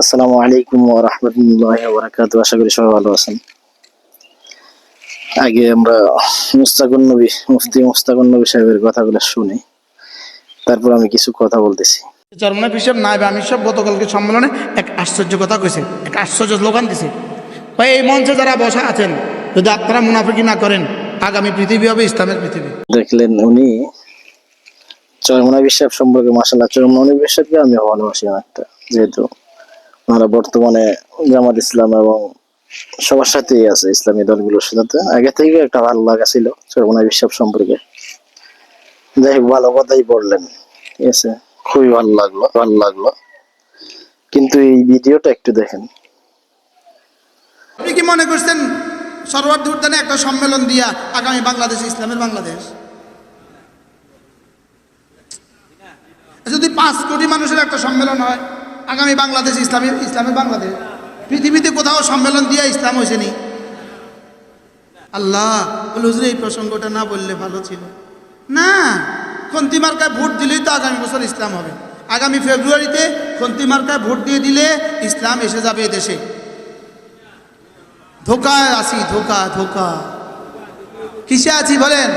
আসসালামু আলাইকুম ওয়া রাহমাতুল্লাহি ওয়া বারাকাতুহু। আশা করি সবাই ভালো আছেন। আগে আমরা মুস্তাকুন নবী মুফতি মুস্তাকুন নবী সাহেবের কথাগুলো শুনি। তারপর আমি কিছু কথা বলতেছি। চরমনা হিসাব নাইবে আমি সব গতকালকে সম্মেলনে এক আশ্চর্য কথা কইছে এক আশ্চর্য স্লোগান দিছে। ভাই এই মঞ্চে যারা বসা আছেন যদি আপনারা মুনাফিকি না করেন আগামী পৃথিবী হবে ইসলামের পৃথিবী। দেখলেন উনি চরমনা বিশ্বাস সম্পর্কে মাসাল্লাহ চরমনা বিশ্বাসকে আমি ভালোবাসি অনেকটা যেহেতু ওনারা বর্তমানে জামাত ইসলাম এবং সবার সাথেই আছে ইসলামী দলগুলোর সাথে। আগে থেকে একটা ভালো লাগা ছিল চরমনা বিশ্বাস সম্পর্কে। যাই হোক, ভালো কথাই বললেন। ঠিক আছে? খুবই ভালো লাগল ভালো লাগল। কিন্তু এই ভিডিওটা একটু দেখেন। আপনি কি মনে করছেন সর্বার্থ উদ্যানে একটা সম্মেলন দিয়া আগামী বাংলাদেশ ইসলামের বাংলাদেশ? যদি পাঁচ কোটি মানুষের একটা সম্মেলন হয় আগামী বাংলাদেশ ইসলামের ইসলামের বাংলাদেশ। পৃথিবীতে কোথাও সম্মেলন দিয়ে ইসলাম হয়েছে নি? আল্লাহ হুজুর, এই প্রসঙ্গটা না বললে ভালো ছিল। না, খন্তি মার্কায় ভোট দিলেই তো আগামী বছর ইসলাম হবে। আগামী ফেব্রুয়ারিতে খন্তি মার্কায় ভোট দিয়ে দিলে ইসলাম এসে যাবে দেশে। ধোকায় আছি, ধোকা ধোকা। কিসে আছি বলেন?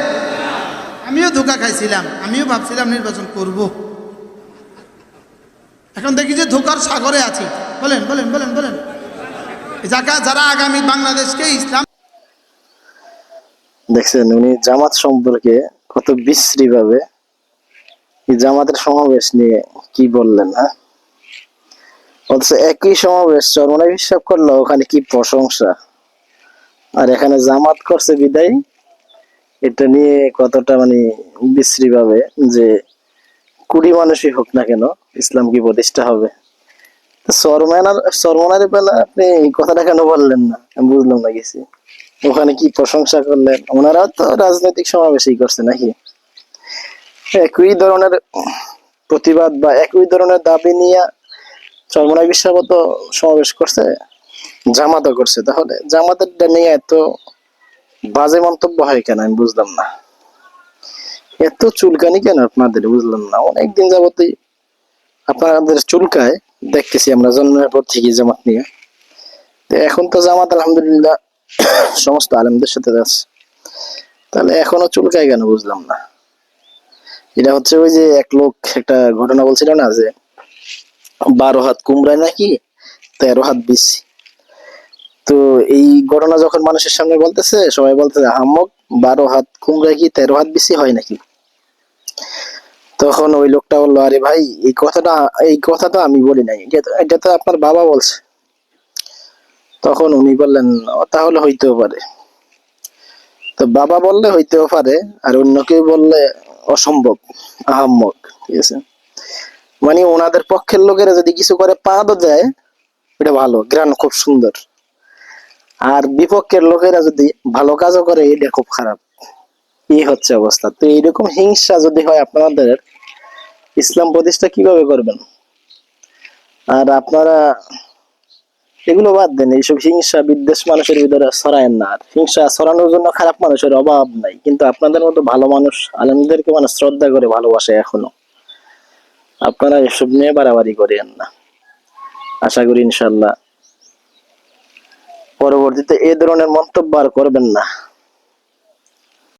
আমিও ধোকা খাইছিলাম, আমিও ভাবছিলাম নির্বাচন করব। এখন দেখি যে ধোকার সাগরে আছি। বলেন বলেন বলেন বলেন। যাকা, যারা আগামী বাংলাদেশকে ইসলাম দেখছেন, উনি জামাত সম্পর্কে কত বিশ্রী ভাবে জামাতের সমাবেশ নিয়ে কি বললেন হ্যাঁ? একই সমাবেশ চরমনায় হিসাব করল, ওখানে কি প্রশংসা। আর এখানে জামাত করছে বিদায়, এটা নিয়ে কতটা মানে বিশ্রী ভাবে যে কুড়ি মানুষই হোক না কেন, ইসলাম কি প্রতিষ্ঠা হবে? সরমানার বেলা আপনি কথাটা কেন বললেন না? আমি বুঝলাম না কিছু। ওখানে কি প্রশংসা করলেন? ওনারা তো রাজনৈতিক সমাবেশই করছে নাকি? একই ধরনের প্রতিবাদ বা একই ধরনের দাবি নিয়ে চরমনায় বিশ্বাগত সমাবেশ করছে, জামাতও করছে। তাহলে জামাতের নিয়ে এত বাজে মন্তব্য হয় কেন? আমি বুঝলাম না। এত চুলকানি কেন আপনাদের? বুঝলাম না। অনেকদিন যাবতই আপনাদের চুলকায় দেখতেছি আমরা জন্মের পর থেকে জামাত নিয়ে। তো এখন তো জামাত আলহামদুলিল্লাহ সমস্ত আলেমদের সাথে আছে। তাহলে এখনও চুলকায় কেন? বুঝলাম না। এটা হচ্ছে ওই যে এক লোক একটা ঘটনা বলছিল না যে বারো হাত কুমড়ায় নাকি তেরো হাত বেশি তো এই ঘটনা যখন মানুষের সামনে বলতেছে, সবাই বলতেছে, আহম্মক, বারো হাত কুমড়ায় কি তেরো হাত বেশি হয় নাকি? তখন ওই লোকটা বলল, আরে ভাই, এই কথাটা এই কথাটা আমি বলি নাই। এটা তো- আপনার বাবা বলছে। তখন উনি বললেন তাহলে হইতেও পারে। তো বাবা বললে, হইতেও পারে। আর অন্য কেউ বললে, অসম্ভব, আহাম্মক। ঠিক আছে? মানে ওনাদের পক্ষের লোকেরা যদি কিছু করে পাঁদও দেয় এটা ভালো, গ্রান খুব সুন্দর। আর বিপক্ষের লোকেরা যদি ভালো কাজও করে, এটা খুব খারাপ। এই হচ্ছে অবস্থা। তো এইরকম হিংসা যদি হয় আপনাদের, ইসলাম প্রতিষ্ঠা কীভাবে করবেন? আর আপনারা এগুলো বাদ দেন, এইসব হিংসা বিদ্বেষ মানুষের ভিতরে ছড়ায়েন না। আর হিংসা ছড়ানোর জন্য খারাপ মানুষের অভাব নাই। কিন্তু আপনাদের মতো ভালো মানুষ, আলমদেরকে মানুষ শ্রদ্ধা করে ভালোবাসে এখনও। আপনারা এসব নিয়ে বাড়াবাড়ি করেন না। আশা করি ইনশাল্লাহ পরবর্তীতে এ ধরনের মন্তব্য আর করবেন না।